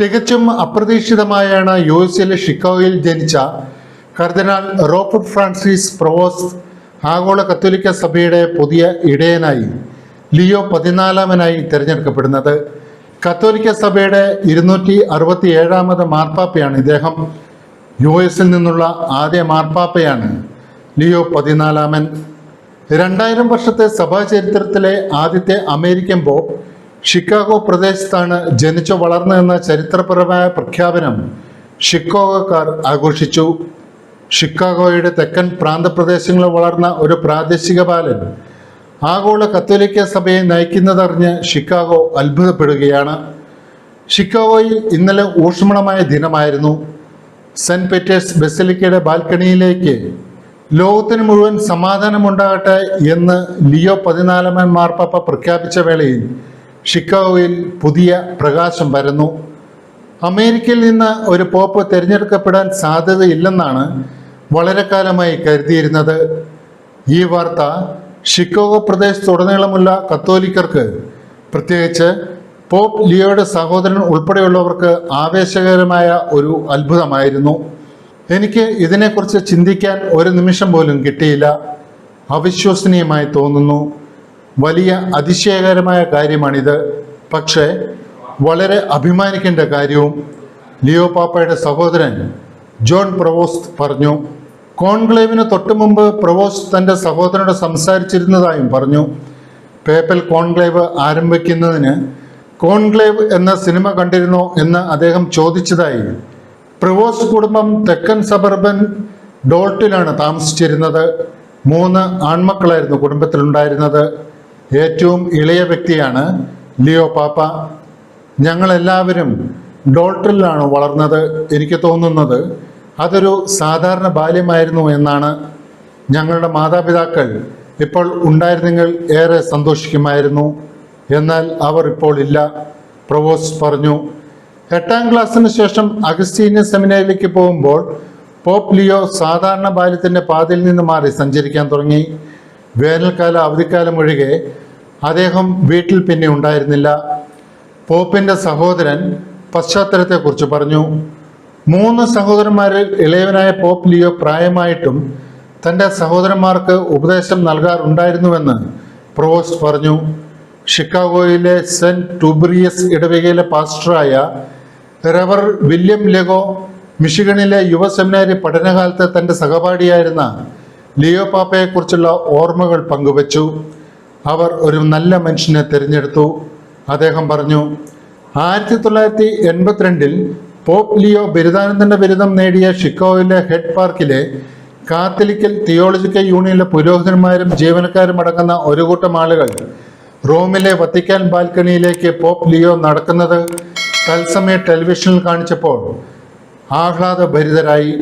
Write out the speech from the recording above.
തികച്ചും അപ്രതീക്ഷിതമായാണ് യു എസിലെ ഷിക്കോയിൽ ജനിച്ച കർദിനാൾ റോബർട്ട് ഫ്രാൻസിസ് പ്രൊവോസ് ആഗോള കത്തോലിക്ക സഭയുടെ പുതിയ ഇടയനായി ലിയോ പതിനാലാമനായി തിരഞ്ഞെടുക്കപ്പെടുന്നത്. കത്തോലിക്ക സഭയുടെ ഇരുന്നൂറ്റി അറുപത്തി ഏഴാമത് മാർപ്പാപ്പയാണ് ഇദ്ദേഹം. യു എസിൽ നിന്നുള്ള ആദ്യ മാർപ്പാപ്പയാണ് ലിയോ പതിനാലാമൻ. രണ്ടായിരം വർഷത്തെ സഭാ ചരിത്രത്തിലെ ആദ്യത്തെ അമേരിക്കൻ പോപ്പ് ഷിക്കാഗോ പ്രദേശത്താണ് ജനിച്ചു വളർന്നതെന്ന ചരിത്രപരമായ പ്രഖ്യാപനം ഷിക്കാഗോക്കാർ ആഘോഷിച്ചു. ഷിക്കാഗോയുടെ തെക്കൻ പ്രാന്തപ്രദേശങ്ങളിൽ വളർന്ന ഒരു പ്രാദേശിക ബാലൻ ആഗോള കത്തോലിക്ക സഭയെ നയിക്കുന്നതറിഞ്ഞ് ഷിക്കാഗോ അത്ഭുതപ്പെടുകയാണ്. ഷിക്കാഗോയിൽ ഇന്നലെ ഊഷ്മളമായ ദിനമായിരുന്നു. സെന്റ് പീറ്റേഴ്സ് ബെസലിക്കയുടെ ബാൽക്കണിയിലേക്ക് ലോകത്തിന് മുഴുവൻ സമാധാനമുണ്ടാകട്ടെ എന്ന് ലിയോ പതിനാലാമൻ മാർപ്പാപ്പ പ്രഖ്യാപിച്ച വേളയിൽ ഷിക്കാഗോയിൽ പുതിയ പ്രകാശം പരന്നു. അമേരിക്കയിൽ നിന്ന് ഒരു പോപ്പ് തിരഞ്ഞെടുക്കപ്പെടാൻ സാധ്യതയില്ലെന്നാണ് വളരെ കാലമായി കരുതിയിരുന്നത്. ഈ വാർത്ത ഷിക്കാഗോ പ്രദേശത്തുടനീളമുള്ള കത്തോലിക്കർക്ക് പ്രത്യേകിച്ച് പോപ്പ് ലിയോയുടെ സഹോദരൻ ഉൾപ്പെടെയുള്ളവർക്ക് ആവേശകരമായ ഒരു അത്ഭുതമായിരുന്നു. എനിക്ക് ഇതിനെക്കുറിച്ച് ചിന്തിക്കാൻ ഒരു നിമിഷം പോലും കിട്ടിയില്ല. അവിശ്വസനീയമായി തോന്നുന്നു. വലിയ അതിശയകരമായ കാര്യമാണിത്. പക്ഷേ വളരെ അഭിമാനിക്കേണ്ട കാര്യവും ലിയോ പാപ്പയുടെ സഹോദരൻ ജോൺ പ്രവോസ്റ്റ് പറഞ്ഞു. കോൺക്ലേവിന് തൊട്ടു മുമ്പ് പ്രവോസ്റ്റ് തന്റെ സഹോദരനോട് സംസാരിച്ചിരുന്നതായും പറഞ്ഞു. പേപ്പൽ കോൺക്ലേവ് ആരംഭിക്കുന്നതിന് കോൺക്ലേവ് എന്ന സിനിമ കണ്ടിരുന്നോ എന്ന് അദ്ദേഹം ചോദിച്ചതായി. പ്രവോസ്റ്റ് കുടുംബം തെക്കൻ സബർബൻ ഡോൾട്ടിലാണ് താമസിച്ചിരുന്നത്. മൂന്ന് ആൺമക്കളായിരുന്നു കുടുംബത്തിലുണ്ടായിരുന്നത്. ഏറ്റവും ഇളയ വ്യക്തിയാണ് ലിയോ പാപ്പ. ഞങ്ങളെല്ലാവരും ഡോൾട്ടറിലാണ് വളർന്നത് എനിക്ക് തോന്നുന്നത് അതൊരു സാധാരണ ബാല്യമായിരുന്നു എന്നാണ് ഞങ്ങളുടെ മാതാപിതാക്കൾ ഇപ്പോൾ ഉണ്ടായിരുന്നെങ്കിൽ ഏറെ സന്തോഷിക്കുമായിരുന്നു. എന്നാൽ അവർ ഇപ്പോൾ ഇല്ല പ്രവോസ് പറഞ്ഞു. എട്ടാം ക്ലാസ്സിന് ശേഷം അഗസ്റ്റീനിയൻ സെമിനാരിലേക്ക് പോകുമ്പോൾ പോപ്പ് ലിയോ സാധാരണ ബാല്യത്തിന്റെ പാതയിൽ നിന്ന് മാറി സഞ്ചരിക്കാൻ തുടങ്ങി. വേനൽക്കാല അവധിക്കാലം ഒഴികെ അദ്ദേഹം വീട്ടിൽ പിന്നെ ഉണ്ടായിരുന്നില്ല. പോപ്പിന്റെ സഹോദരൻ പശ്ചാത്തലത്തെക്കുറിച്ച് പറഞ്ഞു മൂന്ന് സഹോദരന്മാരിൽ ഇളയവനായ പോപ്പ് ലിയോ പ്രായമായിട്ടും തന്റെ സഹോദരന്മാർക്ക് ഉപദേശം നൽകാറുണ്ടായിരുന്നുവെന്ന് പ്രോസ്റ്റ് പറഞ്ഞു. ഷിക്കാഗോയിലെ സെന്റ് ടൂബ്രിയസ് ഇടവകയിലെ പാസ്റ്ററായ റവർ വില്യം ലെഗോ മിഷിഗണിലെ യുവ സെമിനാരി പഠനകാലത്ത് തന്റെ സഹപാഠിയായിരുന്ന ലിയോ പാപ്പയെക്കുറിച്ചുള്ള ഓർമ്മകൾ പങ്കുവച്ചു. അവർ ഒരു നല്ല മനുഷ്യനെ തിരഞ്ഞെടുത്തു. അദ്ദേഹം പറഞ്ഞു ആയിരത്തി തൊള്ളായിരത്തി എൺപത്തിരണ്ടിൽ പോപ്പ് ലിയോ ബിരുദാനന്ദന്റെ ബിരുദം നേടിയ ഷിക്കോയിലെ ഹെഡ് പാർക്കിലെ കാത്തലിക്കൽ തിയോളജിക്കൽ യൂണിയനിലെ പുരോഹിതന്മാരും ജീവനക്കാരും അടങ്ങുന്ന ഒരു കൂട്ടം ആളുകൾ റോമിലെ വത്തിക്കാൻ ബാൽക്കണിയിലേക്ക് പോപ്പ് ലിയോ നടക്കുന്നത് തത്സമയ ടെലിവിഷനിൽ കാണിച്ചപ്പോൾ ആഹ്ലാദഭരിതരായി.